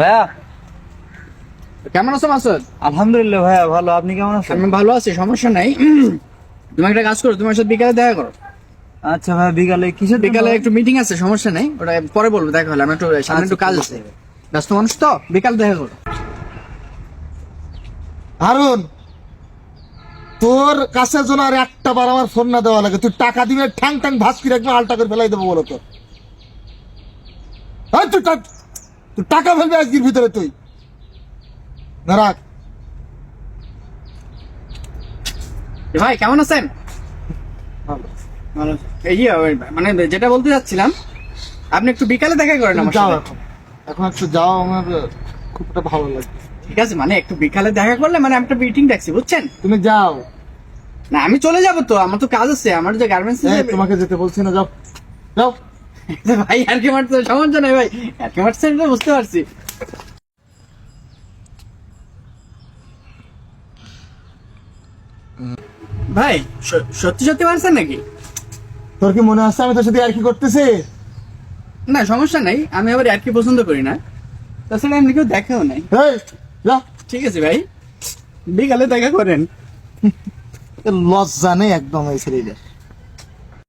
ভাইয়া? কেমন আছো মাসুদ? আলহামদুলিল্লাহ ভাইয়া ভালো। আপনি কেমন আছেন? আমি ভালো আছি সমস্যা নাই। তুমি একটা কাজ করো তোমার সাথে বিকালে দেখা করো। আচ্ছা ভাই বিকালে কিসের বিকালে একটু মিটিং আছে সমস্যা নাই। ওটা পরে বলব দেখা হলে। আমি একটু সামনে একটু আচ্ছা, কাজ আছে। ব্যস্ত মানুষ তো বিকাল দেখা করো। হারুন তোর কাছে যেন আর একটা বার আমার ফোন না দেওয়া লাগে। তুই টাকা দিবে ঠ্যাং ঠ্যাং ভাস করে একদম আলটা করে ফেলাই দেবো বলো তো। তুই তুই টাকা ফেলবি আজকের ভিতরে তুই। না রাখ। ভাই কেমন আছেন? এই মানে যেটা বলতে যাচ্ছিলাম আপনি একটু বিকালে দেখা করেন আমার যাও এখন। এখন একটু যাও আমার খুব একটা ভালো লাগবে ঠিক আছে মানে একটু বিকালে দেখা করলে মানে একটা মিটিং ডাকছি বুঝছেন? তুমি যাও। না আমি চলে যাব তো আমার তো কাজ আছে আমার যে গার্মেন্টস তোমাকে যেতে বলছি না যাও। যাও। ভাই আর কি মারতে সমস্যা নাই ভাই। আর কি মারতে বুঝতে পারছি। ভাই সত্যি সত্যি মারছেন নাকি? তোর কি মনে আছে আমি তোর সাথে আর কি করতেছি? না সমস্যা নাই। আমি আবার আর কি পছন্দ করি না। তাছাড়া এমনি কেউ দেখাও নাই। ঠিক আছে ভাই। বিকালে দেখা করেন। লজ্জা নেই একদম এই ছেলেদের